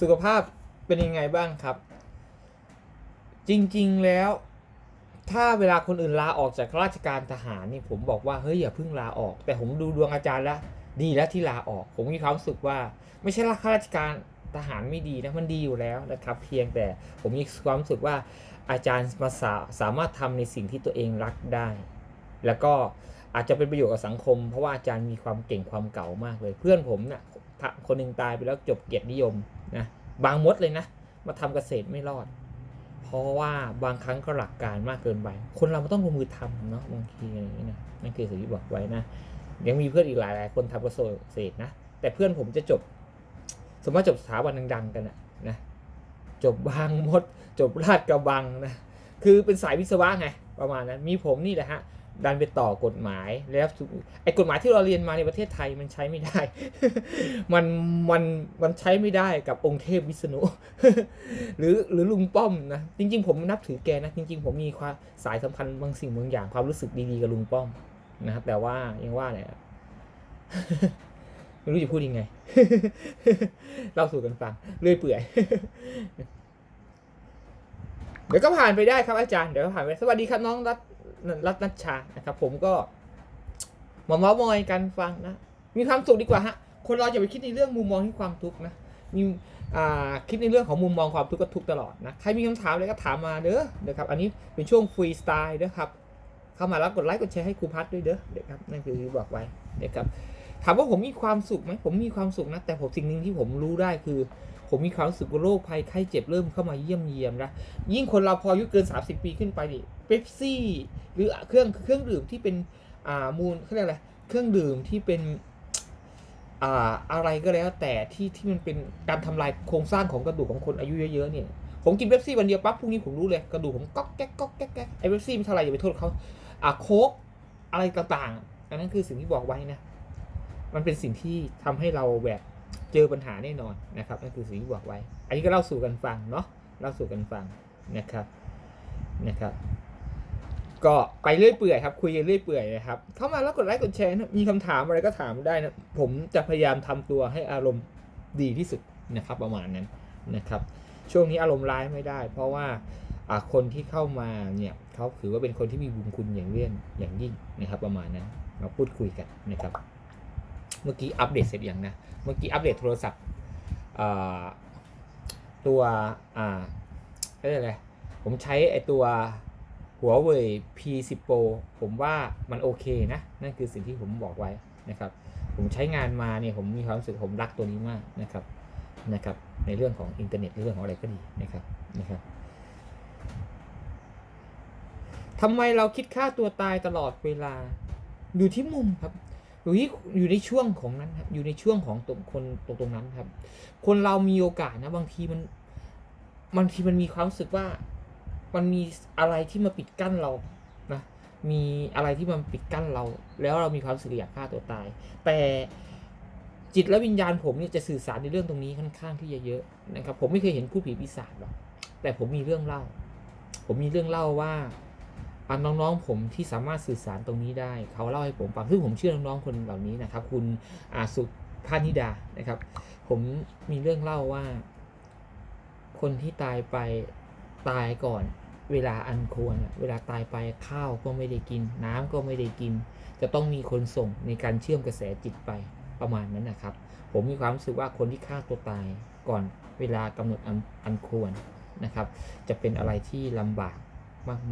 สุขภาพเป็นยังไงบ้างครับ จริงๆแล้ว ถ้าเวลาคนอื่นลาออกจากราชการทหารนี่ผมบอกว่าเฮ้ยอย่าเพิ่งลาออก แต่ผมดูดวงอาจารย์แล้วดีแล้วที่ลาออก ผมมีความรู้สึกว่า ไม่ใช่ข้าราชการทหารไม่ดีนะมันดีอยู่แล้วนะครับ เพียงแต่ผมมีความรู้สึกว่าอาจารย์มาสาสามารถทำในสิ่งที่ตัวเองรักได้ แล้วก็อาจจะเป็นประโยชน์กับสังคม เพราะว่าอาจารย์มีความเก่งความเก่ามากเลย เพื่อนผมนะ่ะ คนหนึ่งตายไปแล้วจบเกียรตินิยมนะบางมดเลยนะ มาทำเกษตรไม่รอด เพราะว่าบางครั้งก็หลักการมากเกินไป คนเรามันต้องลงมือทำเนาะบางทีอะไรอย่างนี้นะนั่นคือสิ่งที่บอกไว้นะยังมีเพื่อนอีกหลายหลายคนทำเกษตรนะแต่เพื่อนผมจะจบ สมมติจบสถาบันดัง ๆ กันนะนะจบบางมด จบราชกระบังนะคือเป็นสายวิศวะไงประมาณนั้นมีผมนี่แหละฮะ ดันไปต่อกฎหมายแล้วไอ้กฎหมายที่เราเรียนมาในประเทศไทยมันใช้ไม่ได้ มันมันมันใช้ไม่ได้กับองค์เทพวิษณุหรือหรือลุงป้อมนะจริง ๆ ผมนับถือแกนะจริง ๆ ผมมีความสายสัมพันธ์บางสิ่งบางอย่างความรู้สึกดีๆกับลุงป้อมนะครับแต่ว่ายังว่าแหละไม่รู้จะพูดยังไงเล่าสู่กันฟังเรื่อยเปื่อยเดี๋ยวก็ผ่านไปได้ครับอาจารย์เดี๋ยวก็ผ่านไปสวัสดีครับน้องรัต รัตนัชชานะครับ ผมก็มาเมาส์มอยกันฟังนะ มีความสุขดีกว่าฮะ คนเราอย่าไปคิดในเรื่องมุมมองที่ความทุกข์นะ มีอ่าคิดในเรื่องของมุมมองความทุกข์ก็ทุกตลอดนะ ใครมีคำถามอะไรก็ถามมาเด้อเดี๋ยวครับ อันนี้เป็นช่วงฟรีสไตล์เด้อครับ เข้ามาแล้วกดไลค์กดแชร์ให้ครูพัดด้วยเด้อเดี๋ยวครับ นั่นคือบอกไว้เดี๋ยวครับ ถามว่าผมมีความสุขไหมผมมีความสุขนะ แต่ผมสิ่งหนึ่งที่ผมรู้ได้คือผมมีความรู้สึกว่าโรคภัยไข้เจ็บเริ่มเข้ามาเยี่ยมเยียมนะยิ่งคนเราพออายุเกิน 30 ปีขึ้นไปดิเป๊ปซี่ หรือเครื่องเครื่องดื่มที่เป็นอ่ามูลเขาเรียกอะไรเครื่องดื่มที่เป็นอ่าอะไรก็แล้วแต่ที่ที่มันเป็นการทำลายโครงสร้างของกระดูกของคนอายุเยอะๆเนี่ยผมกินเป๊ปซี่วันเดียวปั๊บพรุ่งนี้ผมรู้เลยกระดูกผมก๊อกแก๊กก๊อกแก๊กแก๊กไอ้เป๊ปซี่ไม่เท่าไหรอย่าไปโทษเขาอ่าโค้กอะไรต่างๆ อันนั้นคือสิ่งที่บอกไว้นะ มันเป็นสิ่งที่ทำให้เราแบบ เจอปัญหาแน่นอนนะครับนั่นคือสิ่งที่บอกไว้ อันนี้ก็เล่าสู่กันฟังเนาะเล่าสู่กันฟังนะครับนะครับ ก็ไปเรื่อยเปื่อยครับคุยกันเรื่อยเปื่อยนะครับ เข้ามาแล้วกดไลค์กดแชร์นะมีคำถามอะไรก็ถามได้นะผมจะพยายามทำตัวให้อารมณ์ดีที่สุดนะครับ ประมาณนั้นนะครับ ช่วงนี้อารมณ์ร้ายไม่ได้ เพราะว่าอ่าคนที่เข้ามาเนี่ยเขาถือว่าเป็นคนที่มีบุญคุณอย่างเลี่ยนอย่างยิ่งนะครับ ประมาณนั้นมาพูดคุยกันนะครับ เมื่อกี้อัปเดตเสร็จอย่างนะ เมื่อกี้อัปเดตโทรศัพท์ตัวอ่าก็เรียกอะไรผมใช้ไอตัวหัวเว่ย P10 Pro ผมว่ามันโอเคนะ นั่นคือสิ่งที่ผมบอกไว้นะครับ ผมใช้งานมาเนี่ยผมมีความรู้สึกผมรักตัวนี้มากนะครับนะครับ ในเรื่องของอินเทอร์เน็ตเรื่องของอะไรก็ดีนะครับนะครับทำไมเราคิดฆ่าตัวตายตลอดเวลาอยู่ที่มุมครับ อยู่ที่อยู่ในช่วงของนั้นครับอยู่ในช่วงของตรงคนตรงตรงนั้นครับ คนเรามีโอกาสนะ บางทีมันบางทีมันมีความรู้สึกว่ามันมีอะไรที่มาปิดกั้นเรานะมีอะไรที่มันปิดกั้นเรา แล้วเรามีความรู้สึกอยากฆ่าตัวตาย แต่จิตและวิญญาณผมเนี่ยจะสื่อสารในเรื่องตรงนี้ค่อนข้างที่จะเยอะนะครับ ผมไม่เคยเห็นผู้ผีปีศาจหรอกแต่ผมมีเรื่องเล่า ผมมีเรื่องเล่าว่า อะน้องๆผมที่สามารถสื่อสารตรงนี้ได้ เขาเล่าให้ผมฟังซึ่งผมเชื่อน้องๆคนเหล่านี้นะครับ คุณอาสุภานิดานะครับ ผมมีเรื่องเล่าว่า คนที่ตายไปตายก่อน เวลาอันควรเวลาตายไปข้าวก็ไม่ได้กิน น้ำก็ไม่ได้กิน จะต้องมีคนส่งในการเชื่อมกระแสจิตไปประมาณนั้นนะครับ ผมมีความรู้สึกว่าคนที่ฆ่าตัวตายก่อนเวลากำหนดอันควรนะครับ จะเป็นอะไรที่ลำบาก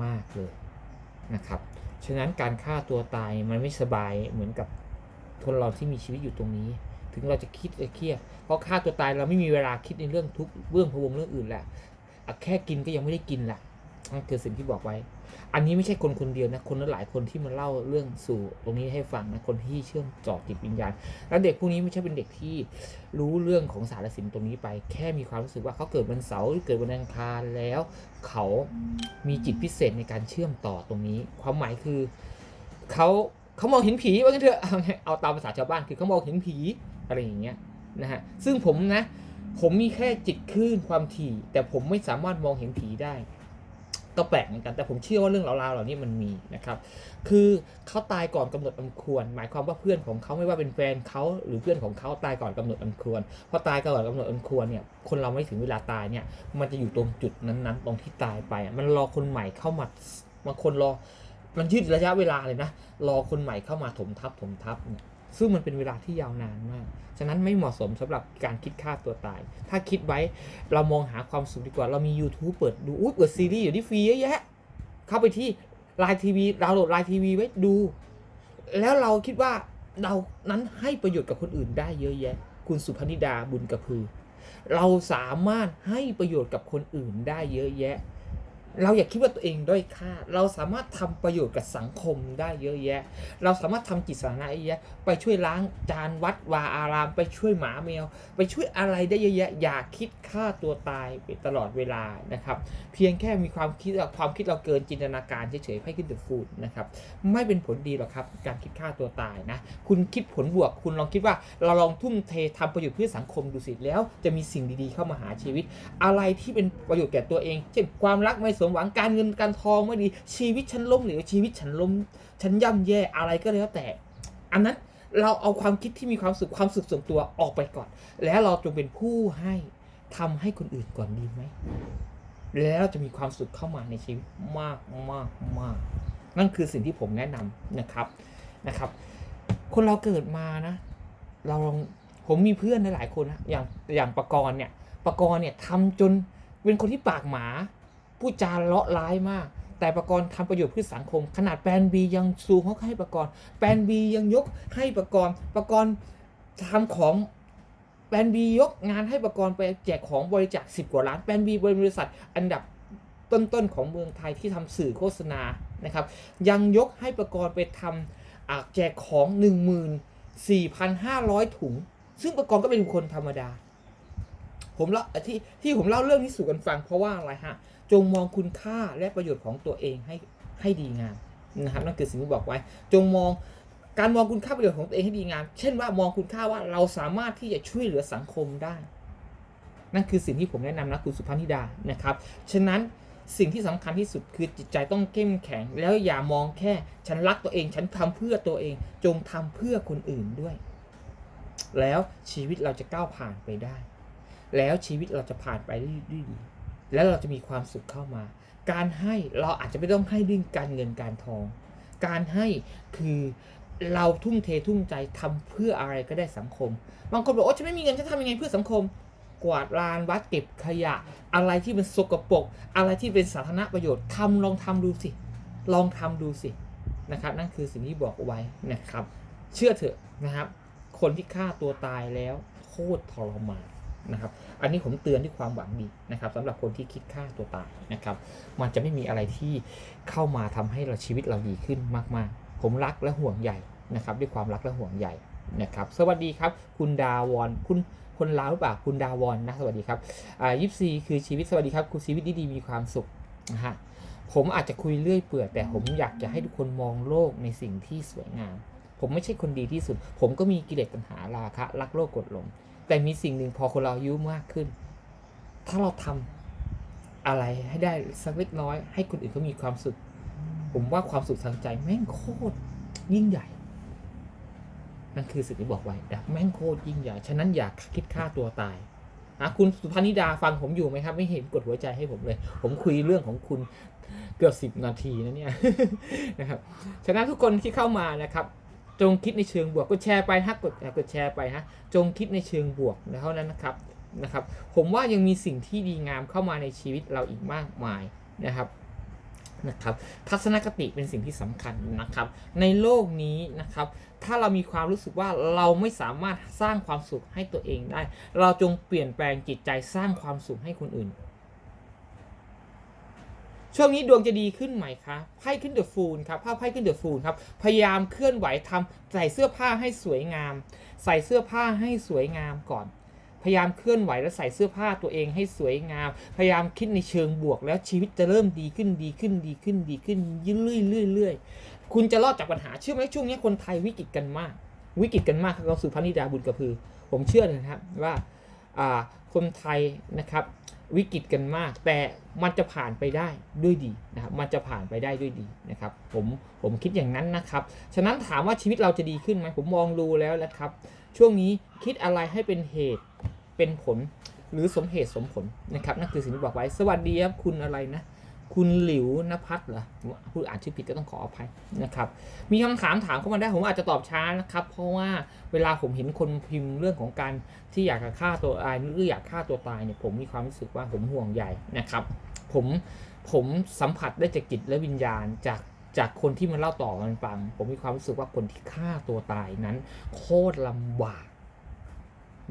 มาก ๆ เลย นะครับ ฉะนั้นการฆ่าตัวตายมันไม่สบายเหมือนกับคนเราที่มีชีวิตอยู่ตรงนี้ ถึงเราจะคิดจะเครียดเพราะฆ่าตัวตายเราไม่มีเวลาคิดในเรื่องทุกเรื่องพวงเรื่องอื่นแหละอะแค่กินก็ยังไม่ได้กินแหละนั่นคือสิ่งที่บอกไว้ อันนี้ไม่ใช่คนคนเดียวนะ คนหลายคนที่มาเล่าเรื่องสู่ตรงนี้ให้ฟังนะ คนที่เชื่อมต่อจิตวิญญาณ แล้วเด็กพวกนี้ไม่ใช่เป็นเด็กที่รู้เรื่องของสารสินตรงนี้ไป แค่มีความรู้สึกว่าเขาเกิดวันเสาร์หรือเกิดวันอังคารแล้ว เขามีจิตพิเศษในการเชื่อมต่อตรงนี้ ความหมายคือเขาเขามองเห็นผีว่างั้นเถอะเอาตามภาษาชาวบ้านคือเขามองเห็นผีอะไรอย่างเงี้ยนะฮะ ซึ่งผมนะ ผมมีแค่จิตคลื่นความถี่ แต่ผมไม่สามารถมองเห็นผีได้ ก็แปลกเหมือนกันแต่ผมเชื่อว่าเรื่องราวๆเหล่านี้มันมีนะครับ คือเขาตายก่อนกำหนดอันควร หมายความว่าเพื่อนของเขาไม่ว่าเป็นแฟนเขาหรือเพื่อนของเขาตายก่อนกำหนดอันควรพอตายก่อนกำหนดอันควรเนี่ยคนเราไม่ถึงเวลาตายเนี่ยมันจะอยู่ตรงจุดนั้นๆ ตรงที่ตายไป มันรอคนใหม่เข้ามาบางคนรอมันยืดระยะเวลาเลยนะรอคนใหม่เข้ามาถมทับถมทับเนี่ย ซึ่งมันเป็นเวลาที่ยาวนานมาก ฉะนั้นไม่เหมาะสมสำหรับการคิดฆ่าตัวตาย ถ้าคิดไว้เรามองหาความสุขดีกว่า เรามี YouTube เปิดดูอุ้ยเปิดซีรีส์อยู่ที่ฟรีเยอะแยะ เข้าไปที่ไลน์ทีวีดาวน์โหลดไลน์ทีวีไว้ดู แล้วเราคิดว่าเรานั้นให้ประโยชน์กับคนอื่นได้เยอะแยะ คุณสุพนิดาบุญกระพือ เราสามารถให้ประโยชน์กับคนอื่นได้เยอะแยะ เราอย่าคิดว่าตัวเองด้อยค่า เราสามารถทำประโยชน์กับสังคมได้เยอะแยะ เราสามารถทำจิตสาธารณะเยอะแยะ ไปช่วยล้างจานวัดวาอาราม ไปช่วยหมาแมว ไปช่วยอะไรได้เยอะแยะ อย่าคิดฆ่าตัวตายไปตลอดเวลานะครับ เพียงแค่มีความคิดความคิดเราเกินจินตนาการเฉยๆให้ขึ้นเดอะฟูดนะครับ ไม่เป็นผลดีหรอกครับ การคิดฆ่าตัวตายนะ คุณคิดผลบวก คุณลองคิดว่าเราลองทุ่มเททำประโยชน์เพื่อสังคมดูสิ แล้ว จะมีสิ่งดีๆเข้ามาหาชีวิต อะไรที่เป็นประโยชน์แก่ตัวเอง เช่นความรักไม่สมหวังการเงินการทองไม่ดี ชีวิตฉันล้มเหลวชีวิตฉันล้มฉันย่ำแย่อะไรก็แล้วแต่ อันนั้นเราเอาความคิดที่มีความสุขความสุขส่วนตัวออกไปก่อน แล้วเราจงเป็นผู้ให้ทำให้คนอื่นก่อนดีไหมแล้วจะมีความสุขเข้ามาในชีวิตมากมากมากนั่นคือสิ่งที่ผมแนะนำนะครับนะครับ คนเราเกิดมานะ เราลองผมมีเพื่อนหลายคนนะอย่างอย่างปกรณ์เนี่ยปกรณ์เนี่ยทำจนเป็นคนที่ปากหมา พูดจาเลาะร้ายมาก แต่ประกรณ์ทำประโยชน์เพื่อสังคม ขนาดแปนบียังซูเขาให้ประกรณ์แปนบียังยกให้ประกรณ์ปกรณ์ทำของแปนบียกงานให้ประกรณ์ไปแจกของบริจาคสิบกว่าล้านแปนบีบริษัทอันดับต้นๆของเมืองไทยที่ทำสื่อโฆษณานะครับ ยังยกให้ประกรณ์ไปทำแจกของ 14,500 ถุง ซึ่งประกรณ์ก็เป็นคนธรรมดา ผมเล่าที่ที่ผมเล่าเรื่องนี้สู่กันฟังเพราะว่าอะไรฮะ จงมองคุณค่าและประโยชน์ของตัวเองให้ให้ดีงามนะครับนั่นคือสิ่งที่บอกไว้ จงมองการมองคุณค่าประโยชน์ของตัวเองให้ดีงาม เช่นว่ามองคุณค่าว่าเราสามารถที่จะช่วยเหลือสังคมได้ นั่นคือสิ่งที่ผมแนะนำนะคุณสุพันธิดานะครับฉะนั้นสิ่งที่สำคัญที่สุดคือจิตใจต้องเข้มแข็ง แล้วอย่ามองแค่ฉันรักตัวเอง ฉันทำเพื่อตัวเอง จงทำเพื่อคนอื่นด้วย แล้วชีวิตเราจะก้าวผ่านไปได้ แล้วชีวิตเราจะผ่านไปได้ดี แล้วเราจะมีความสุขเข้ามา การให้เราอาจจะไม่ต้องให้ด้วยการเงินการทอง การให้คือเราทุ่มเททุ่มใจทำเพื่ออะไรก็ได้สังคม บางคนบอกโอ้ฉันไม่มีเงินจะทำยังไงเพื่อสังคม กวาดลานวัดเก็บขยะ อะไรที่เป็นสกปรกอะไรที่เป็นสาธารณประโยชน์ทำลองทำดูสิ ลองทำดูสินะครับ นั่นคือสิ่งที่บอกไว้นะครับ เชื่อเถอะนะครับ คนที่ฆ่าตัวตายแล้วโคตรทรมาน นะครับ อันนี้ผมเตือนด้วยความหวังดีนะครับสำหรับคนที่คิดฆ่าตัวตายนะครับ มันจะไม่มีอะไรที่เข้ามาทำให้เราชีวิตเราดีขึ้นมากๆ ผมรักและห่วงใยนะครับ ด้วยความรักและห่วงใยนะครับ สวัสดีครับ คุณดาวอนคุณคนลาวหรือเปล่าคุณดาวอนนะสวัสดีครับอ่ายิปซีคือชีวิตสวัสดีครับ คุณชีวิตดีๆมีความสุขนะฮะผมอาจจะคุยเรื่อยเปื่อยแต่ผมอยากจะให้ทุกคนมองโลกในสิ่งที่สวยงาม ผมไม่ใช่คนดีที่สุด ผมก็มีกิเลสตัณหาราคะรักโลกกดลง แต่มีสิ่งหนึ่งพอคนเราอายุมากขึ้น ถ้าเราทำอะไรให้ได้สักเล็กน้อย ให้คนอื่นเขามีความสุข ผมว่าความสุขทางใจแม่งโคตรยิ่งใหญ่ นั่นคือสิ่งที่บอกไว้นะแม่งโคตรยิ่งใหญ่ ฉะนั้นอย่าคิดฆ่าตัวตายนะคุณสุพนิดาฟังผมอยู่ไหมครับ ไม่เห็นกดหัวใจให้ผมเลย ผมคุยเรื่องของคุณเกือบสิบนาทีนะเนี่ยนะครับ ฉะนั้นทุกคนที่เข้ามานะครับ จงคิดในเชิงบวกกดแชร์ไปฮะกดกดแชร์ไปฮะจงคิดในเชิงบวกนะเท่านั้นนะครับนะครับ ผมว่ายังมีสิ่งที่ดีงามเข้ามาในชีวิตเราอีกมากมายนะครับนะครับทัศนคติเป็นสิ่งที่สำคัญนะครับ ในโลกนี้นะครับ ถ้าเรามีความรู้สึกว่าเราไม่สามารถสร้างความสุขให้ตัวเองได้ เราจงเปลี่ยนแปลงจิตใจสร้างความสุขให้คนอื่น ช่วงนี้ดวงจะดีขึ้นไหมคะไพ่ขึ้นเดอะฟูลครับภาพไพ่ขึ้นเดอะฟูลครับ พยายามเคลื่อนไหวทำใส่เสื้อผ้าให้สวยงาม ใส่เสื้อผ้าให้สวยงามก่อน พยายามเคลื่อนไหวและใส่เสื้อผ้าตัวเองให้สวยงาม พยายามคิดในเชิงบวก แล้วชีวิตจะเริ่มดีขึ้นดีขึ้นดีขึ้นดีขึ้นเรื่อยเรื่อยเรื่อยๆคุณจะรอดจากปัญหาเชื่อไหมช่วงนี้คนไทยวิกฤตกันมาก วิกฤตกันมากครับเราสุพนิดาบุญกระพือ ผมเชื่อนะครับว่าคนไทยนะครับ วิกฤตกันมาก แต่มันจะผ่านไปได้ด้วยดีนะครับมันจะผ่านไปได้ด้วยดีนะครับผมผมคิดอย่างนั้นนะครับฉะนั้นถามว่าชีวิตเราจะดีขึ้นไหมผมมองดูแล้วนะครับ ช่วงนี้คิดอะไรให้เป็นเหตุเป็นผลหรือสมเหตุสมผลนะครับนั่นคือสิ่งที่บอกไว้สวัสดีครับคุณอะไรนะ คุณหลิวนภัสเหรอพูดอ่านชื่อผิดก็ต้องขออภัยนะครับ มีคำถามถามเข้ามาได้ผมอาจจะตอบช้านะครับ เพราะว่าเวลาผมเห็นคนพิมพ์เรื่องของการที่อยากจะฆ่าตัวตายหรืออยากฆ่าตัวตายเนี่ยผมมีความรู้สึกว่าผมห่วงใหญ่นะครับ ผมผมสัมผัสได้จากจิตและวิญญาณจากจากคนที่มันเล่าต่อกันฟัง ผมมีความรู้สึกว่าคนที่ฆ่าตัวตายนั้น โคตรลำบาก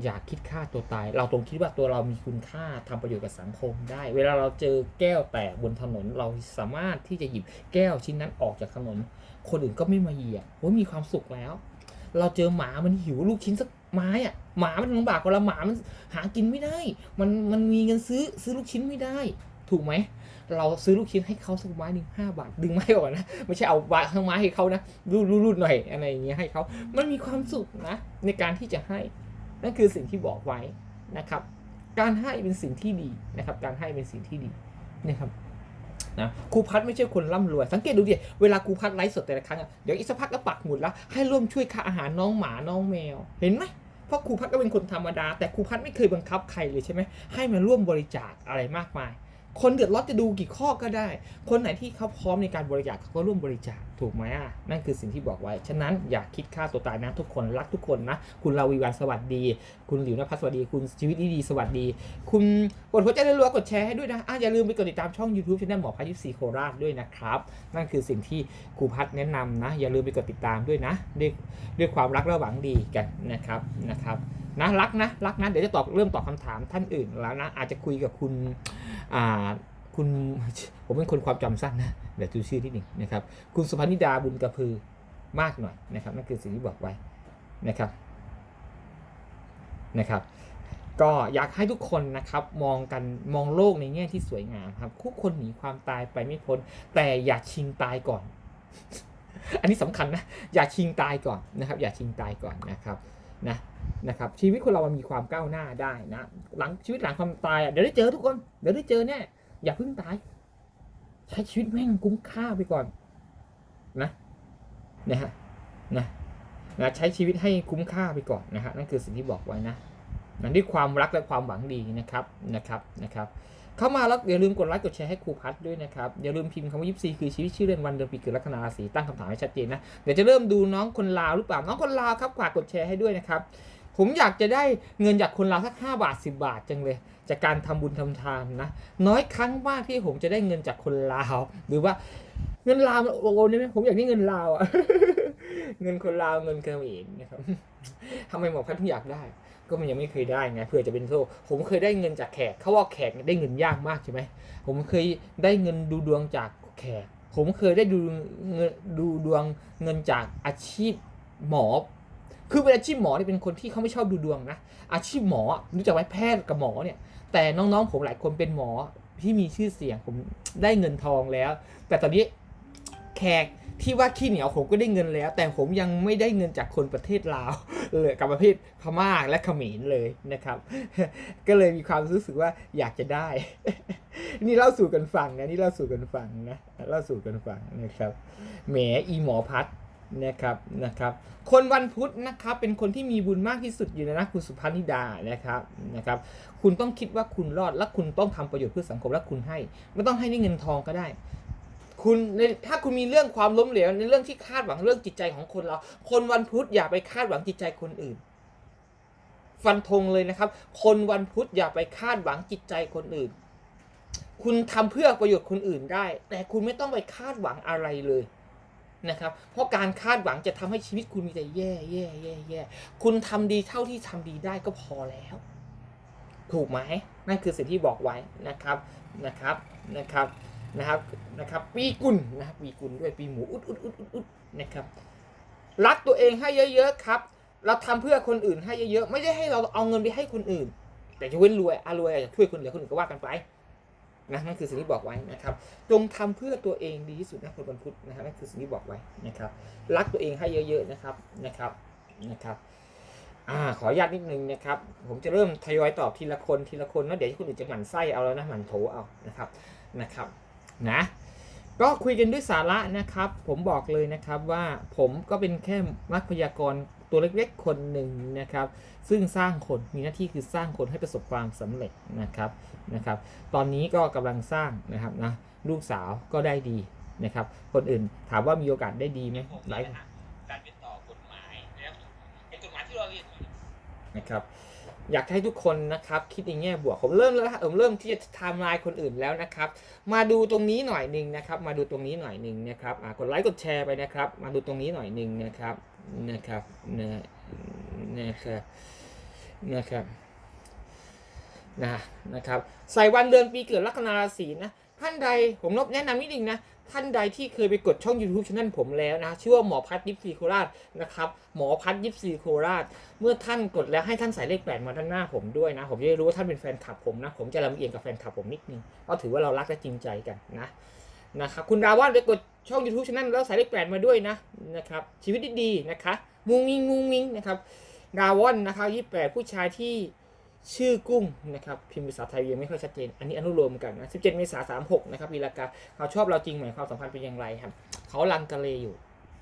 อยากคิดฆ่าตัวตาย เราตรงคิดว่าตัวเรามีคุณค่าทำประโยชน์กับสังคมได้ เวลาเราเจอแก้วแตกบนถนน เราสามารถที่จะหยิบแก้วชิ้นนั้นออกจากถนน คนอื่นก็ไม่มาเหยียบโอ้ยมีความสุขแล้ว เราเจอหมามันหิวลูกชิ้นสักไม้อะหมามันลำบากกว่าเราหมามันหากินไม่ได้ มันมันมีเงินซื้อซื้อลูกชิ้นไม่ได้ ถูกไหมเราซื้อลูกชิ้นให้เขาสักไม้หนึ่งห้าบาท ดึงไม้ก่อนนะไม่ใช่เอาบาทข้างไม้ให้เขานะรูดรูดรูดหน่อยอะไรอย่างเงี้ยให้เขามันมีความสุขนะในการที่จะให้ นั่นคือสิ่งที่บอกไว้นะครับ การให้เป็นสิ่งที่ดีนะครับ การให้เป็นสิ่งที่ดีนะครับนะครูพัดไม่ใช่คนร่ำรวย สังเกตดูดิเวลาครูพัดไลฟ์สดแต่ละครั้งเดี๋ยวอีกสักพักก็ปักหมุดแล้วให้ร่วมช่วยค่าอาหารน้องหมาน้องแมว เห็นไหมเพราะครูพัดก็เป็นคนธรรมดา แต่ครูพัดไม่เคยบังคับใครเลยใช่ไหมให้มาร่วมบริจาคอะไรมากมาย คนเดือดร้อนจะดูกี่ข้อก็ได้ คนไหนที่เขาพร้อมในการบริจาคเขาก็ร่วมบริจาคถูกไหมอะนั่นคือสิ่งที่บอกไว้ ฉะนั้นอย่าคิดฆ่าตัวตายนะทุกคนรักทุกคนนะ คุณลาวีวันสวัสดี คุณหลิวนภัสสวัสดี คุณชีวิตดีสวัสดี คุณกดหัวใจรัวๆกดแชร์ให้ด้วยนะอะอย่าลืมไปกดติดตามช่อง YouTube ช่องหมอพัทยิสีโคราชด้วยนะครับ นั่นคือสิ่งที่ครูพัฒแนะนำนะ อย่าลืมไปกดติดตามด้วยนะ ด้วยด้วยความรักและหวังดีกันนะครับนะครับ นะรักนะรักนะเดี๋ยวจะตอบเริ่มตอบคำถามท่านอื่นแล้วนะอาจจะคุยกับคุณอ่าคุณผมเป็นคนความจำสั้นนะเดี๋ยวดูชื่อที่หนึ่งนะครับคุณสุพนิดาบุญกระพือมากหน่อยนะครับนั่นคือสิ่งที่บอกไว้นะครับนะครับก็อยากให้ทุกคนนะครับมองกันมองโลกในแง่ที่สวยงามครับทุกคนหนีความตายไปไม่พ้น แต่อย่าชิงตายก่อน อันนี้สำคัญนะอย่าชิงตายก่อนนะครับ อย่าชิงตายก่อนนะครับ นะนะครับชีวิตคนเรามันมีความก้าวหน้าได้นะหลังชีวิตหลังความตายอะเดี๋ยวได้เจอทุกคนเดี๋ยวได้เจอแน่อย่าเพิ่งตายใช้ชีวิตแม่งคุ้มค่าไปก่อนนะนะฮะนะนะใช้ชีวิตให้คุ้มค่าไปก่อนนะฮะนั่นคือสิ่งที่บอกไว้นะนะด้วยความรักและความหวังดีนะครับนะครับนะครับ เข้ามาแล้วอย่าลืมกดไลค์กดแชร์ให้ครูพัดด้วยนะครับ อย่าลืมพิมพ์คำว่ายิปซีคือชีวิตชื่อเล่นวันเดือนปีเกิดลัคนาราศีตั้งคำถามให้ชัดเจนนะ เดี๋ยวจะเริ่มดูน้องคนลาวหรือเปล่า น้องคนลาวครับฝากกดแชร์ให้ด้วยนะครับ ผมอยากจะได้เงินจากคนลาวสัก 5 บาท 10 บาทจังเลย จากการทำบุญทำทานนะ น้อยครั้งมากที่ผมจะได้เงินจากคนลาว หรือว่าเงินลาวโอนได้ไหมผมอยากได้เงินลาวอะเงินคนลาวเงินเขมรนะครับทำไมหมอพัดถึงอยากได้ ก็มันยังไม่เคยได้ไงเผื่อจะเป็นโซ่ผมเคยได้เงินจากแขกเขาว่าแขกได้เงินยากมากใช่ไหมผมเคยได้เงินดูดวงจากแขก ผมเคยได้ดูเงินดูดวงเงินจากอาชีพหมอ คือเป็นอาชีพหมอเนี่ยเป็นคนที่เขาไม่ชอบดูดวงนะอาชีพหมอรู้จักไว้แพทย์กับหมอเนี่ย แต่น้องๆผมหลายคนเป็นหมอที่มีชื่อเสียงผมได้เงินทองแล้ว แต่ตอนนี้แขก ที่ว่าขี้เหนียวผมก็ได้เงินแล้ว แต่ผมยังไม่ได้เงินจากคนประเทศลาวเลยกับประเทศพม่าและเขมรเลยนะครับ ก็เลยมีความรู้สึกว่าอยากจะได้ นี่เล่าสู่กันฟังนะนี่เล่าสู่กันฟังนะเล่าสู่กันฟังนะครับแหมอีหมอพัดนะครับนะครับคนวันพุธนะครับเป็นคนที่มีบุญมากที่สุดอยู่นะคุณสุพันิดานะครับนะครับคุณต้องคิดว่าคุณรอดและคุณต้องทำประโยชน์เพื่อสังคมและคุณให้ ไม่ต้องให้ด้วยเงินทองก็ได้ คุณในถ้าคุณมีเรื่องความล้มเหลวในเรื่องที่คาดหวังเรื่องจิตใจของคนเรา คนวันพุธอย่าไปคาดหวังจิตใจคนอื่น ฟันธงเลยนะครับ คนวันพุธอย่าไปคาดหวังจิตใจคนอื่น คุณทำเพื่อประโยชน์คนอื่นได้ แต่คุณไม่ต้องไปคาดหวังอะไรเลยนะครับ เพราะการคาดหวังจะทำให้ชีวิตคุณมีแต่แย่แย่แย่แย่คุณทำดีเท่าที่ทำดีได้ก็พอแล้ว ถูกไหมนั่นคือสิ่งที่บอกไว้นะครับนะครับนะครับ นะครับนะครับปีกุลนะครับปีกุลด้วยปีหมูอุดอุดอุดอุดอุดนะครับรักตัวเองให้เยอะๆครับ เราทำเพื่อคนอื่นให้เยอะๆไม่ได้ให้เราเอาเงินไปให้คนอื่น แต่จะเว้นรวยอารวยอาจจะช่วยคนเหลือคนอื่นก็ว่ากันไปนะนั่นคือสิ่งที่บอกไว้นะครับจงทำเพื่อตัวเองดีที่สุดนะคนวันพุธนะครับนั่นคือสิ่งที่บอกไว้นะครับ รักตัวเองให้เยอะๆนะครับนะครับนะครับอ่าขออนุญาตนิดนึงนะครับ ผมจะเริ่มทยอยตอบทีละคนทีละคนนะเดี๋ยวคนอื่นจะหมั่นไส้เอาแล้วนะหมั่นโถเอานะครับนะครับ นะ ก็คุยกันด้วยสาระนะครับ ผมบอกเลยนะครับว่าผมก็เป็นแค่นักพยากรณ์ตัวเล็กๆคนหนึ่งนะครับ ซึ่งสร้างคนมีหน้าที่คือสร้างคนให้ประสบความสำเร็จนะครับนะครับ ตอนนี้ก็กำลังสร้างนะครับนะลูกสาวก็ได้ดีนะครับ คนอื่นถามว่ามีโอกาสได้ดีไหมหลายคนการเป็นต่อกฎหมายนะครับเป็นกฎหมายที่เราเรียนนะครับ อยากให้ทุกคนนะครับคิดในแง่บวกผมเริ่มแล้วผมเริ่มที่จะไทำลายคนอื่นแล้วนะครับ มาดูตรงนี้หน่อยหนึ่งนะครับ มาดูตรงนี้หน่อยหนึ่งนะครับกดไลค์กดแชร์ไปนะครับ มาดูตรงนี้หน่อยหนึ่งนะครับนะครับนะนะครับนะครับนะนะครับ ใส่วันเดือนปีเกิดลัคนาราศีนะท่านใดผมแนะนำนิดนึงนะ ท่านใดที่เคยไปกดช่อง YouTube ช่องผมแล้วนะชื่อว่าหมอพัดยิปซีโคราชนะครับหมอพัดยิปซีโคราช เมื่อท่านกดแล้วให้ท่านใส่เลขแปดมาด้านหน้าผมด้วยนะ ผมจะได้รู้ว่าท่านเป็นแฟนคลับผมนะ ผมจะลำเอียงกับแฟนคลับผมนิดนึงเพราะถือว่าเรารักและจริงใจกันนะนะครับคุณดาวันไปกดช่อง YouTube ช่องแล้วใส่เลขแปดมาด้วยนะนะครับชีวิตดีๆนะคะมุงมิงมุงมิงนะครับดาวอนนะครับยี่แปดผู้ชายที่ ชื่อกุ้งนะครับพิมพ์ภาษาไทยยังไม่ค่อยชัดเจน อันนี้อนุโลมกันนะ17เมษายน36นะครับวีลากาเขาชอบเราจริงไหมความสัมพันธ์เป็นอย่างไรครับ เขาลังกะเลอยู่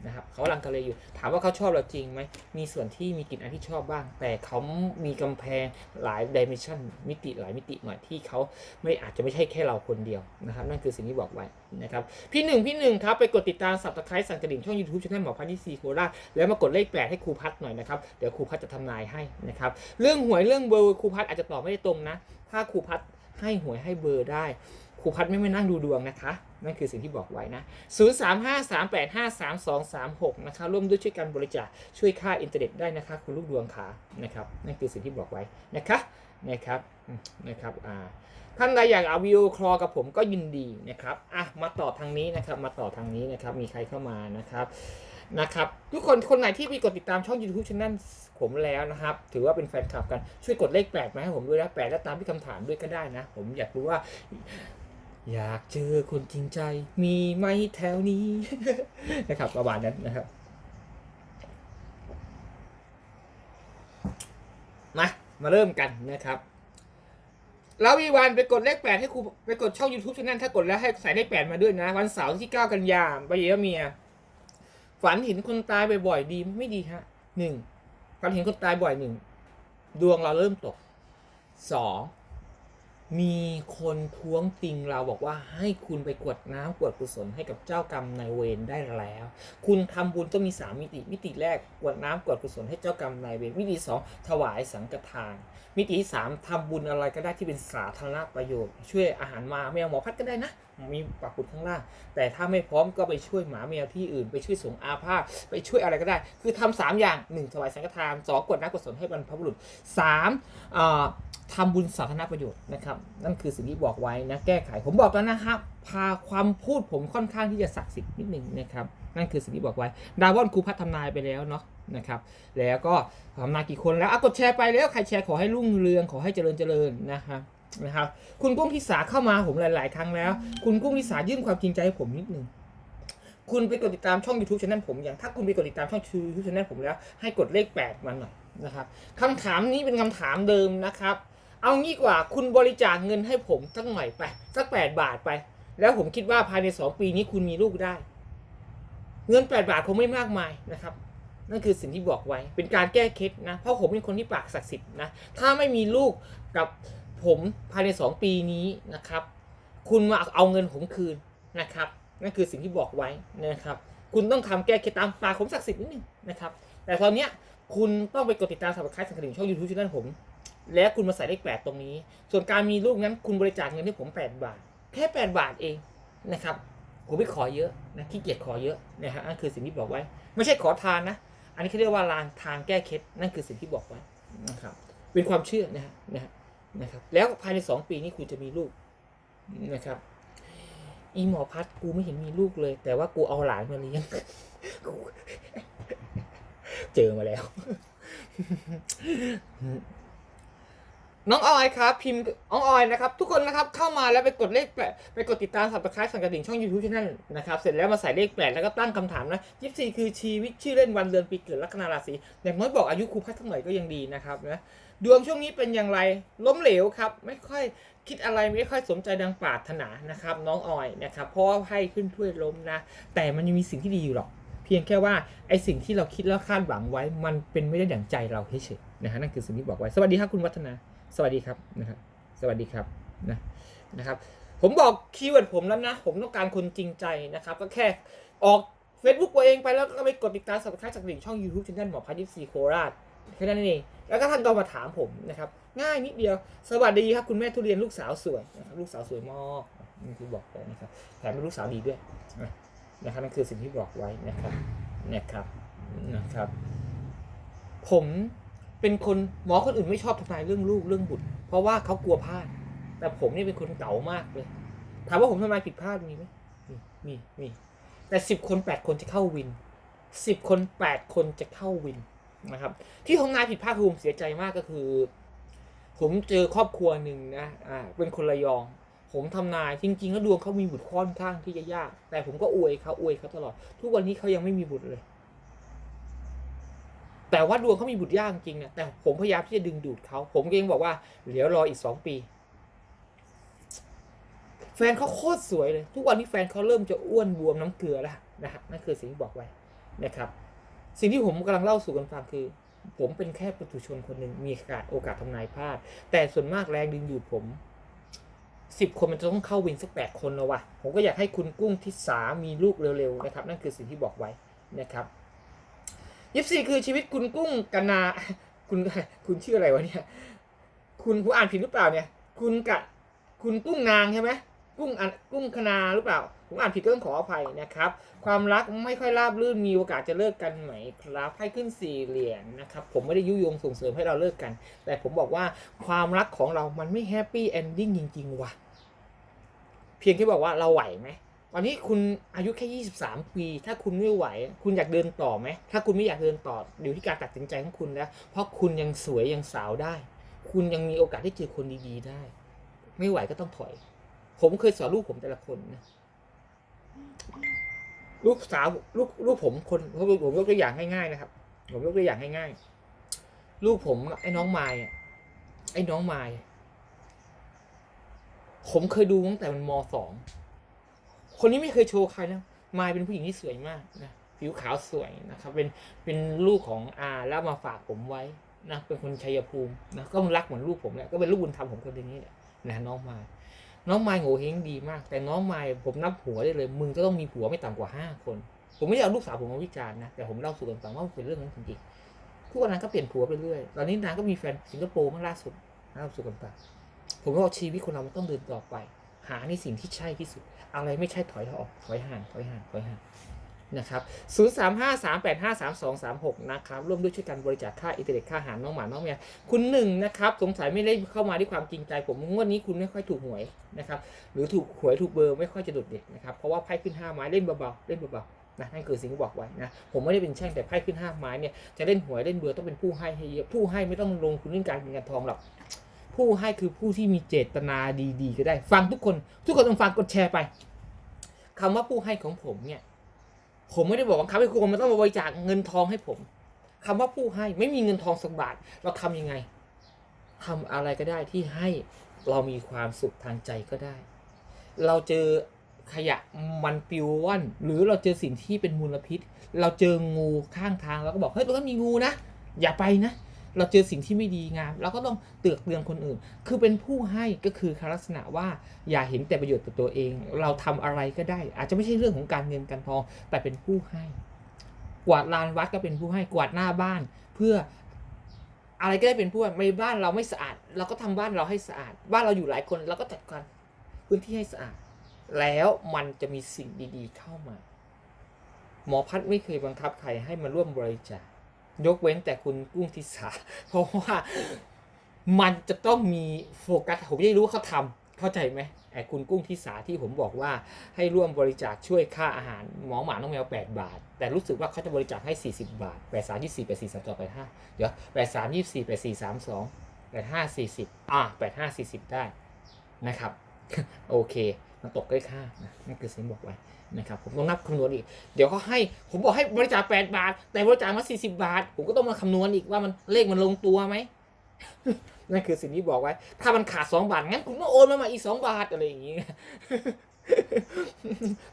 นะครับเขาลังกะเลอยู่ ถามว่าเขาชอบเราจริงไหมมีส่วนที่มีกลิ่นอันที่ชอบบ้าง แต่เขามีกำแพงหลายดิเมนชันมิติหลายมิติหน่อยที่เขาไม่อาจจะไม่ใช่แค่เราคนเดียวนะครับ นั่นคือสิ่งที่บอกไว้นะครับ พี่หนึ่งพี่หนึ่งครับ ไปกดติดตามสับตะไคร้สั่งกระดิ่งช่อง YouTube ช่องหมอพันธุ์ที่ซีโคราชแล้วมากดเลขแปดให้ครูพัดหน่อยนะครับ เดี๋ยวครูพัดจะทำนายให้นะครับ เรื่องหวยเรื่องเบอร์ครูพัดอาจจะตอบไม่ได้ตรงนะ ถ้าครูพัดให้หวยให้เบอร์ได้ ครูพัดไม่มานั่งดูดวงนะคะ นั่นคือสิ่งที่บอกไว้นะ0 3 5 3 8 5 3 2 3 6นะคะร่วมด้วยช่วยกันบริจาคช่วยค่าอินเทอร์เน็ตได้นะคะ คุณลูกดวงขานะครับนั่นคือสิ่งที่บอกไว้นะคะนะครับนะครับอ่าท่านใดอยากเอาวิดีโอคอลกับผมก็ยินดีนะครับอะมาต่อทางนี้นะครับมาต่อทางนี้นะครับมีใครเข้ามานะครับนะครับทุกคนคนไหนที่มีกดติดตามช่อง YouTube Channel ผมแล้วนะครับ ถือว่าเป็นแฟนคลับกันช่วยกดเลขแปดมาให้ผมด้วยนะแปดแล้วตามที่คำถามด้วยก็ได้นะ ผมอยากรู้ว่า อยากเจอคนจริงใจ มีไหมแถวนี้ นะครับประมาณนั้นนะครับมามาเริ่มกันนะครับแล้ววีวันไปกดเลขแปดให้ครูไปกดช่อง YouTube ช่องถ้ากดแล้วให้ใส่เลขแปดมาด้วยนะ วันเสาร์ที่9กันยาไปเยี่ยมเมีย ฝันเห็นคนตายบ่อยๆดีไม่ดีฮะหนึ่งฝันเห็นคนตายบ่อยหนึ่งดวงเราเริ่มตกสอง มีคนท้วงติงเราบอกว่าให้คุณไปกวดน้ำกวดกุศลให้กับเจ้ากรรมนายเวรได้แล้ว คุณทำบุญต้องมีสามมิติ มิติแรกกวดน้ำกวดกุศลให้เจ้ากรรมนายเวรมิติสองถวายสังฆทาน มิติที่สามทำบุญอะไรก็ได้ที่เป็นสาธารณประโยชน์ ช่วยอาหารมาแมวหมอพัดก็ได้นะ มีปักปุดข้างล่าง แต่ถ้าไม่พร้อมก็ไปช่วยหมาแมวที่อื่น ไปช่วยสงอาพาธไปช่วยอะไรก็ได้ คือทำสามอย่างหนึ่งถวายสังฆทานสองกวดน้ำกุศลให้บรรพบุรุษสามทำบุญสาธารณประโยชน์นะครับ นั่นคือสิ่งที่บอกไว้นะแก้ไข ผมบอกแล้วนะครับ พาความพูดผมค่อนข้างที่จะศักดิ์สิทธิ์นิดนึงนะครับ นั่นคือสิ่งที่บอกไว้ ดาวอนครูพัฒนายไปแล้วเนาะ นะครับแล้วก็ทำนากี่คนแล้วอะกดแชร์ไปแล้วใครแชร์ขอให้รุ่งเรืองขอให้เจริญเจริญนะครับนะครับ คุณกุ้งทิสาเข้ามาผมหลาย ๆ ครั้งแล้ว คุณกุ้งทิสายื่นความจริงใจให้ผมนิดหนึ่งคุณไปกดติดตามช่อง YouTube channel ผมอย่างถ้าคุณไปกดติดตามช่อง YouTube channel ผมแล้ว ให้กดเลขแปดมาหน่อยนะครับคำถามนี้เป็นคำถามเดิมนะครับ เอางี้กว่าคุณบริจาคเงินให้ผมสักหน่อยไปสักแปดบาทไป แล้วผมคิดว่าภายในสองปีนี้คุณมีลูกได้ เงินแปดบาทคงไม่มากมายนะครับ นั่นคือสิ่งที่บอกไว้ เป็นการแก้เคล็ดนะ เพราะผมเป็นคนที่ปากศักดิ์สิทธิ์นะ ถ้าไม่มีลูกกับผมภายในสองปีนี้นะครับ คุณมาเอาเงินผมคืนนะครับ นั่นคือสิ่งที่บอกไว้นะครับ คุณต้องทำแก้เคล็ดตามปากผมศักดิ์สิทธิ์นิดนึงนะครับ แต่ตอนเนี้ยคุณต้องไปกดติดตามสับสไครต์สังกระดิ่งช่องยูทูบช่องผม แล้วคุณมาใส่เลขแปดตรงนี้ ส่วนการมีลูกนั้นคุณบริจาคเงินให้ผมแปดบาท แค่แปดบาทเองนะครับผมไม่ขอเยอะนะขี้เกียจขอเยอะนะฮะนั่นคือสิ่งที่บอกไว้ ไม่ใช่ขอทานนะ อันนี้เขาเรียกว่าลางทางแก้เคล็ดนั่นคือสิ่งที่บอกไว้นะครับ เป็นความเชื่อนะฮะนะฮะนะครับ แล้วภายในสองปีนี้คุณจะมีลูกนะครับ อีหมอพัดกูไม่เห็นมีลูกเลย แต่ว่ากูเอาหลานมาเลี้ยงเจอมาแล้ว น้องออยครับพิมพ์น้องออยนะครับ ทุกคนนะครับเข้ามาแล้วไปกดเลขแปดไปกดติดตามสับตะไคร้สั่งกระดิ่งช่อง YouTube ช่องนะครับเสร็จแล้วมาใส่เลขแปดแล้วก็ตั้งคำถามนะยี่สี่คือชีวิตชื่อเล่นวันเดือนปีเกิดลัคนาราศีอย่างน้อยบอกอายุครูพักสักหน่อยก็ยังดีนะครับนะดวงช่วงนี้เป็นอย่างไรล้มเหลวครับ ไม่ค่อยคิดอะไรไม่ค่อยสมใจดังปรารถนานะครับ น้องออยนะครับเพราะว่าให้ขึ้นถ้วยล้มนะ แต่มันยังมีสิ่งที่ดีอยู่หรอกเพียงแค่ว่าไอสิ่งที่เราคิดแล้วคาดหวังไว้ มันเป็นไม่ได้ดั่งใจเราเฉยๆนะฮะนั่นคือสิ่งที่บอกไว้ สวัสดีครับคุณวัฒนา สวัสดีครับนะครับ สวัสดีครับนะนะครับ ผมบอกคีย์เวิร์ดผมแล้วนะ ผมต้องการคนจริงใจนะครับ ก็แค่ออก Facebook ตัวเองไปแล้วก็ไปกดติดตามสับสไครต์จากลิงก์ช่อง YouTube ช่องหมอพันยิปซีโคราชแค่นั้นเองแล้วก็ท่านก็มาถามผมนะครับ ง่ายนิดเดียว สวัสดีครับคุณแม่ทุเรียนลูกสาวสวยนะครับลูกสาวสวยมากนี่คือบอกไปนะครับแถมเป็นลูกสาวดีด้วยนะครับนั่นคือสิ่งที่บอกไว้นะครับนะครับนะครับ ผม เป็นคนหมอคนอื่นไม่ชอบทำนายเรื่องลูกเรื่องบุตร เพราะว่าเขากลัวพลาด แต่ผมนี่เป็นคนเก๋ามากเลย ถามว่าผมทำนายผิดพลาดมีไหมมีมีมีแต่สิบคนแปดคนจะเข้าวินสิบคนแปดคนจะเข้าวินนะครับ ที่ทำนายผิดพลาดคือผมเสียใจมากก็คือ ผมเจอครอบครัวหนึ่งนะอ่าเป็นคนระยอง ผมทำนายจริง ๆ แล้วดวงเขามีบุตรค่อนข้างที่จะยาก แต่ผมก็อวยเขาอวยเขาตลอด ทุกวันนี้เขายังไม่มีบุตรเลย แต่ว่าดวงเขามีบุตรยากจริงนะแต่ผมพยายามที่จะดึงดูดเขาผมก็ยังบอกว่าเดี๋ยวรออีกสองปี แฟนเขาโคตรสวยเลย ทุกวันนี้แฟนเขาเริ่มจะอ้วนบวมน้ำเกลือแล้วนะฮะนั่นคือสิ่งที่บอกไว้นะครับ สิ่งที่ผมกำลังเล่าสู่กันฟังคือ ผมเป็นแค่ปุถุชนคนหนึ่งมีโอกาสโอกาสทำนายพลาด แต่ส่วนมากแรงดึงดูดผมสิบคนมันจะต้องเข้าวินสักแปดคนแล้ววะผมก็อยากให้คุณกุ้งทิสามีลูกเร็วๆนะครับ นั่นคือสิ่งที่บอกไว้นะครับ ยิปซีคือชีวิตคุณกุ้งกนา คุณคุณชื่ออะไรวะเนี่ย คุณผมอ่านผิดหรือเปล่าเนี่ย คุณกะคุณกุ้งนางใช่ไหมกุ้งอันกุ้งคณาหรือเปล่า ผมอ่านผิดก็ต้องขออภัยนะครับ ความรักไม่ค่อยราบรื่นมีโอกาสจะเลิกกันไหมครับให้ขึ้นสี่เหรียญนะครับ ผมไม่ได้ยุยงส่งเสริมให้เราเลิกกัน แต่ผมบอกว่าความรักของเรามันไม่แฮปปี้เอนดิ้งจริง ๆ ว่ะ เพียงแค่บอกว่าเราไหวไหม ตอนนี้คุณอายุแค่ 23 ปี ถ้าคุณไม่ไหว คุณอยากเดินต่อไหม ถ้าคุณไม่อยากเดินต่ออยู่ที่การตัดสินใจของคุณแล้ว เพราะคุณยังสวยยังสาวได้ คุณยังมีโอกาสที่เจอคนดีๆได้ ไม่ไหวก็ต้องถอย ผมเคยสอนลูกผมแต่ละคนนะลูกสาวลูกลูกผมคนผมผมยกตัวอย่างง่ายๆนะครับ ผมยกตัวอย่างง่ายๆลูกผมไอ้น้องไม้ไอ้น้องไม้ผมเคยดูตั้งแต่มันมสอง คนนี้ไม่เคยโชว์ใครนะไม้เป็นผู้หญิงที่สวยมากนะผิวขาวสวยนะครับ เป็นเป็นลูกของอาแล้วมาฝากผมไว้นะเป็นคนชัยภูมินะก็รักเหมือนลูกผมแหละก็เป็นลูกบุญธรรมผมคนนี้แหละนะน้องไม้น้องไม้โง่เฮงดีมาก แต่น้องไม้ผมนับผัวได้เลย มึงจะต้องมีผัวไม่ต่ำกว่าห้าคน ผมไม่ได้เอาลูกสาวผมมาวิจารณ์นะแต่ผมเล่าสู่กันฟังว่ามันเป็นเรื่องนั้นจริงๆทุกวันนั้นก็เปลี่ยนผัวไปเรื่อยตอนนี้นางก็มีแฟนสิงคโปร์เมื่อล่าสุดเล่าสู่กันฟังผมว่าชีวิตคนเรามันต้องเดินต่อไป หาในสิ่งที่ใช่ที่สุด อะไรไม่ใช่ถอยเราออกถอยห่างถอยห่างถอยห่างนะครับ0 3 5 3 8 5 3 2 3 6 นะครับ ร่วมด้วยช่วยกันบริจาคค่าอินเทอร์เน็ตค่าอาหารน้องหมา น้องแมว คุณหนึ่งนะครับ สงสัยไม่ได้เข้ามาด้วยความจริงใจ ผมงวดนี้คุณไม่ค่อยถูกหวยนะครับ หรือถูกหวยถูกเบอร์ไม่ค่อยจะโดดเด่นนะครับ เพราะว่าไพ่ขึ้นห้าไม้เล่นเบาๆ เล่นเบาๆ นะ นั่นคือสิ่งที่บอกไว้นะ ผมไม่ได้เป็นแช่งแต่ไพ่ขึ้นห้าไม้เนี่ย จะเล่นหวยเล่นเบอร์ต้องเป็นผู้ให้ให้เยอะ ผู้ให้ไม่ต้องลงทุนเรื่องการเงินการทองหรอก ผู้ให้คือผู้ที่มีเจตนาดีๆ ก็ได้ ฟังทุกคน ทุกคนต้องฟังกดแชร์ไปคำว่าผู้ให้ของผมเนี่ย ผมไม่ได้บอกว่าคับให้คุณมันต้องมาบริจาคเงินทองให้ผมคำว่าผู้ให้ไม่มีเงินทองสักบาท เราทำยังไงทำอะไรก็ได้ที่ให้เรามีความสุขทางใจก็ได้ เราเจอขยะมันปิวว่อนหรือเราเจอสิ่งที่เป็นมูลพิษ เราเจองูข้างทางเราก็บอกเฮ้ยตรงนั้นมีงูนะอย่าไปนะ เราเจอสิ่งที่ไม่ดีงามเราก็ต้องเตือนเตือนคนอื่น คือเป็นผู้ให้ก็คือลักษณะว่าอย่าเห็นแต่ประโยชน์ต่อตัวเอง เราทำอะไรก็ได้ อาจจะไม่ใช่เรื่องของการเงินการทอง แต่เป็นผู้ให้ กวาดลานวัดก็เป็นผู้ให้กวาดหน้าบ้าน เพื่ออะไรก็ได้เป็นผู้ให้ในบ้านเราไม่สะอาด เราก็ทำบ้านเราให้สะอาด บ้านเราอยู่หลายคนเราก็จัดการพื้นที่ให้สะอาด แล้วมันจะมีสิ่งดี ๆ เข้ามา หมอพัดไม่เคยบังคับใครให้มาร่วมบริจาค ยกเว้นแต่คุณกุ้งทิสาเพราะว่ามันจะต้องมีโฟกัส ผมไม่รู้เขาทำเข้าใจไหมไอ้คุณกุ้งทิสาที่ผมบอกว่าให้ร่วมบริจาคช่วยค่าอาหารหมอหมาน้องแมว 8 บาท แต่รู้สึกว่าเขาจะบริจาคให้ 40 บาท 8 3 24 8 4 3 2 8 5 เดี๋ยว 8 3 24 8 4 3 2แปดห้าสี่สิบอ่าแปดห้าสี่สิบได้นะครับ โอเค มันตกใกล้ค่านะนั่นคือสิ่งบอกไว้นะครับผมต้องนับคำนวณอีก เดี๋ยวเขาให้ผมบอกให้บริจาคแปดบาท แต่บริจาคมาสี่สิบาท ผมก็ต้องมาคำนวณอีกว่ามันเลขมันลงตัวไหมนั่นคือสิ่งที่บอกไว้ ถ้ามันขาดสองบาทงั้นคุณต้องโอนมาใหม่อีกสองบาทอะไรอย่างงี้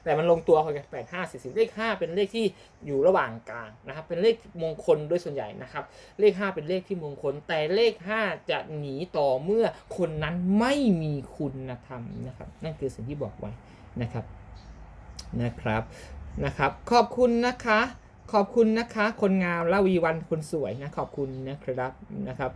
แต่มันลงตัวพอกันแปดห้าสี่สิบเลขห้าเป็นเลขที่อยู่ระหว่างกลางนะครับ เป็นเลขมงคลด้วยส่วนใหญ่นะครับ เลขห้าเป็นเลขที่มงคล แต่เลขห้าจะหนีต่อเมื่อคนนั้นไม่มีคุณธรรมนะครับ นั่นคือสิ่งที่บอกไว้นะครับนะครับนะครับ ขอบคุณนะคะ ขอบคุณนะคะ คนงามละวีวันคนสวยนะขอบคุณนะครับนะครับ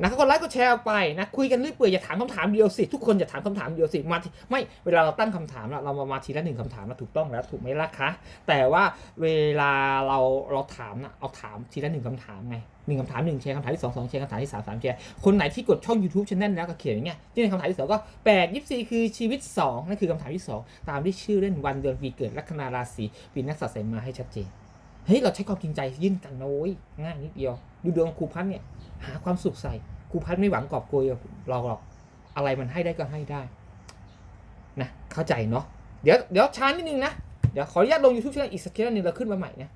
นะครับกดไลค์กดแชร์ออกไปนะคุยกันเรื่อยเปื่อยอย่าถามคำถามเดียวสิทุกคนอย่าถามคำถามเดียวสิมาทีไม่เวลาเราตั้งคำถามเราเรามามาทีละหนึ่งคำถามมาถูกต้องแล้วถูกไหมล่ะคะแต่ว่าเวลาเราเราถามนะเอาถามทีละหนึ่งคำถามไงหนึ่งคำถามหนึ่งแชร์คำถามที่สองสองแชร์คำถามที่สามสามแชร์คนไหนที่กดช่อง YouTube channel แล้วก็เขียนอย่างเงี้ยที่ในคำถามที่สองก็แปดยี่สี่คือชีวิตสองนั่นคือคำถามที่สองตามที่ชื่อเล่นวันเดือนปีเกิดลัคนาราศีปีนักษัตริย์ใส่มาให้ชัดเจน เฮ้ยเราใช้ความจริงใจยื่นกันนะโว้ยง่ายนิดเดียว ดูดวงครูพัฒน์เนี่ยหาความสุขใส่ครูพัฒน์ไม่หวังกอบโกยหรอกหรอกอะไรมันให้ได้ก็ให้ได้นะเข้าใจเนาะเดี๋ยวเดี๋ยวช้านิดนึงนะเดี๋ยวขออนุญาตลง YouTube ช่องอีกสักครั้งนึงเราขึ้นมาใหม่นะ